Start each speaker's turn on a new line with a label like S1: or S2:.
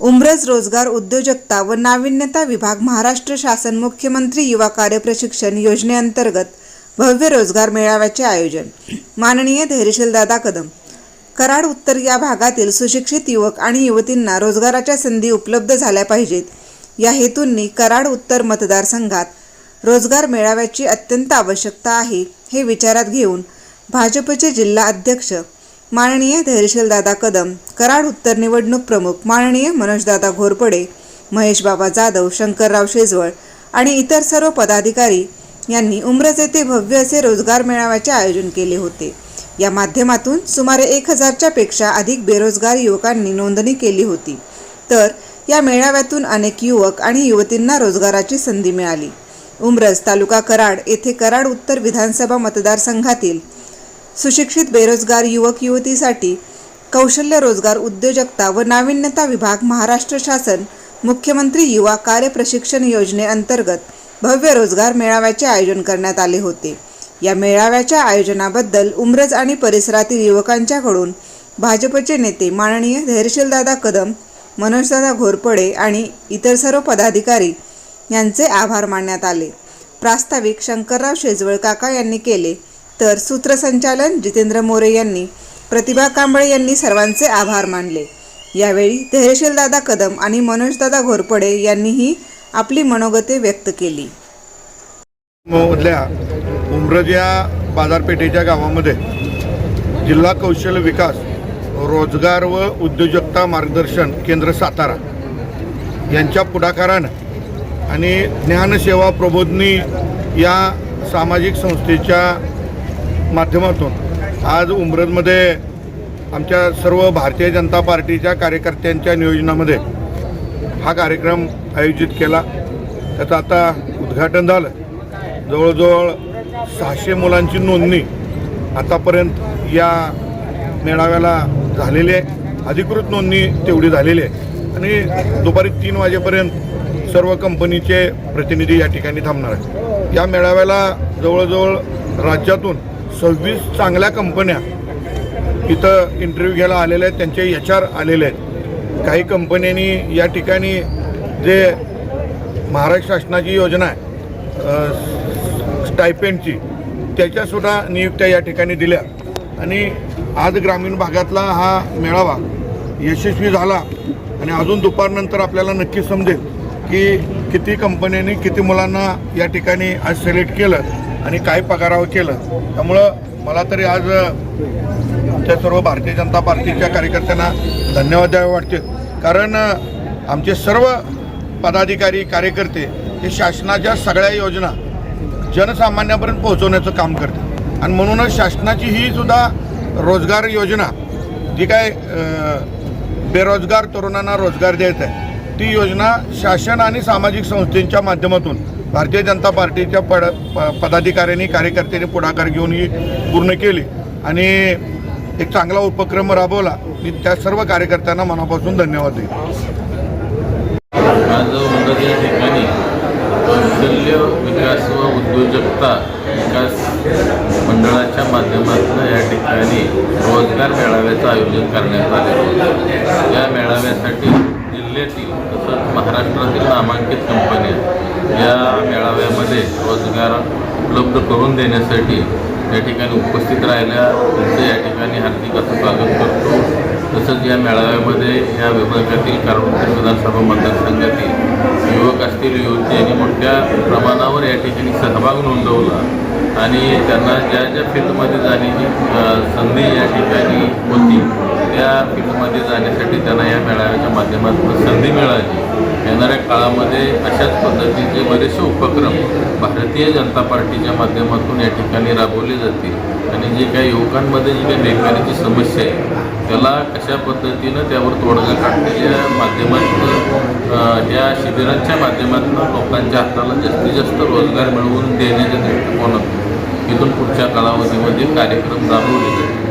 S1: उमरज रोजगार उद्योजकता व नाविन्यता विभाग महाराष्ट्र शासन मुख्यमंत्री युवा कार्य प्रशिक्षण योजनेअंतर्गत भव्य रोजगार मेळाव्याचे आयोजन. माननीय धैर्यशील दादा कदम. कराड उत्तर या भागातील सुशिक्षित युवक आणि युवतींना रोजगाराच्या संधी उपलब्ध झाल्या पाहिजेत. या हेतूंनी कराड उत्तर मतदारसंघात रोजगार मेळाव्याची अत्यंत आवश्यकता आहे हे विचारात घेऊन भाजपचे जिल्हा अध्यक्ष माननीय धैर्यशीलदादा कदम कराड उत्तर निवडणूक प्रमुख माननीय मनोजदादा घोरपडे महेश बाबा जाधव शंकरराव शेजवळ आणि इतर सर्व पदाधिकारी यांनी उमरज येथे भव्य असे रोजगार मेळाव्याचे आयोजन केले होते. या माध्यमातून सुमारे एक हजारच्या पेक्षा अधिक बेरोजगार युवकांनी नोंदणी केली होती. तर या मेळाव्यातून अनेक युवक आणि युवतींना रोजगाराची संधी मिळाली. उमरज तालुका कराड येथे कराड उत्तर विधानसभा मतदारसंघातील सुशिक्षित बेरोजगार युवक युवतीसाठी कौशल्य रोजगार उद्योजकता व नाविन्यता विभाग महाराष्ट्र शासन मुख्यमंत्री युवा कार्य प्रशिक्षण योजनेअंतर्गत भव्य रोजगार मेळाव्याचे आयोजन करण्यात आले होते. या मेळाव्याच्या आयोजनाबद्दल उमरज आणि परिसरातील युवकांच्याकडून भाजपचे नेते माननीय धैर्यशीलदादा कदम मनोजदादा घोरपडे आणि इतर सर्व पदाधिकारी यांचे आभार मानण्यात आले. प्रास्ताविक शंकरराव शेजवळ काका यांनी केले. तर सूत्रसंचालन जितेंद्र मोरे यांनी प्रतिभा कांबळे यांनी सर्वांचे आभार मानले. यावेळी धैर्यशीलदादा कदम आणि मनोजदादा घोरपडे यांनीही आपली मनोगते व्यक्त केली.
S2: मधल्या उमरज या बाजारपेठेच्या गावामध्ये जिल्हा कौशल्य विकास रोजगार व उद्योजकता मार्गदर्शन केंद्र सातारा यांच्या पुढाकारानं आणि ज्ञानसेवा प्रबोधनी या सामाजिक संस्थेच्या माध्यमातून. आज उमरदमध्ये आमच्या सर्व भारतीय जनता पार्टीच्या कार्यकर्त्यांच्या नियोजनामध्ये हा कार्यक्रम आयोजित केला. त्याचं आता उद्घाटन झालं. जवळजवळ सहाशे मुलांची नोंदणी आतापर्यंत या मेळाव्याला झालेली आहे. अधिकृत नोंदणी तेवढी झालेली आहे. आणि दुपारी तीन वाजेपर्यंत सर्व कंपनीचे प्रतिनिधी या ठिकाणी थांबणार आहेत. या मेळाव्याला जवळजवळ राज्यातून सव्वीस चांगल्या कंपन्या इथं इंटरव्ह्यू घ्यायला आलेल्या आहेत त्यांचे एच आर आलेले आहेत. काही कंपन्यांनी या ठिकाणी जे महाराष्ट्र शासनाची योजना आहे स्टायपेंडची त्याच्यासुद्धा नियुक्त्या या ठिकाणी दिल्या. आणि आज ग्रामीण भागातला हा मेळावा यशस्वी झाला आणि अजून दुपारनंतर आपल्याला नक्की समजेल की किती कंपन्यांनी किती मुलांना या ठिकाणी आज सिलेक्ट केलं. आणि काय पगारावर केलं. त्यामुळं मला तरी आज आमच्या सर्व भारतीय जनता पार्टीच्या कार्यकर्त्यांना धन्यवाद द्यावे वाटते. कारण आमचे सर्व पदाधिकारी कार्यकर्ते हे शासनाच्या सगळ्या योजना जनसामान्यापर्यंत पोहोचवण्याचं काम करते आणि म्हणूनच शासनाची ही सुद्धा रोजगार योजना जी काय बेरोजगार तरुणांना रोजगार द्यायचं आहे. ती योजना शासन आणि सामाजिक संस्थेच्या माध्यमातून भारतीय जनता पार्टीच्या पड प- पदाधिकाऱ्यांनी कार्यकर्त्यांनी पुढाकार घेऊन ही पूर्ण केली. आणि एक चांगला उपक्रम राबवला. मी त्या सर्व कार्यकर्त्यांना मनापासून धन्यवाद देईन.
S3: या ठिकाणी कौशल्य विकास व उद्योजकता विकास मंडळाच्या माध्यमातून या ठिकाणी रोजगार मेळाव्याचं आयोजन करण्यात आले होते. या मेळाव्यासाठी जिल्ह्यातील तसंच महाराष्ट्रातील नामांकित कंपन्या या मेळाव्यामध्ये रोजगार उपलब्ध करून देण्यासाठी या ठिकाणी उपस्थित राहिल्या. त्यांचं या ठिकाणी हार्दिक असं स्वागत करतो. तसंच या मेळाव्यामध्ये या विभागातील कारवार विधानसभा मतदारसंघातील युवक असतील युवती यांनी मोठ्या प्रमाणावर या ठिकाणी सहभाग नोंदवला. आणि त्यांना ज्या ज्या फील्डमध्ये जाण्याची संधी या ठिकाणी होती त्या फील्डमध्ये जाण्यासाठी त्यांना या मेळाव्याच्या माध्यमातून संधी मिळाली. येणाऱ्या काळामध्ये अशाच पद्धतीचे बरेचसे उपक्रम भारतीय जनता पार्टीच्या माध्यमातून या ठिकाणी राबवले जातील. आणि जे काही युवकांमध्ये जी काही बेकारीची समस्या आहे त्याला कशा पद्धतीनं त्यावर तोडगा काढण्याच्या माध्यमातून या शिबिरांच्या माध्यमातून लोकांच्या हाताला जास्तीत जास्त रोजगार मिळवून देण्याच्या दृष्टिकोनातून इथून पुढच्या कालावधीमध्ये कार्यक्रम राबवले जातील.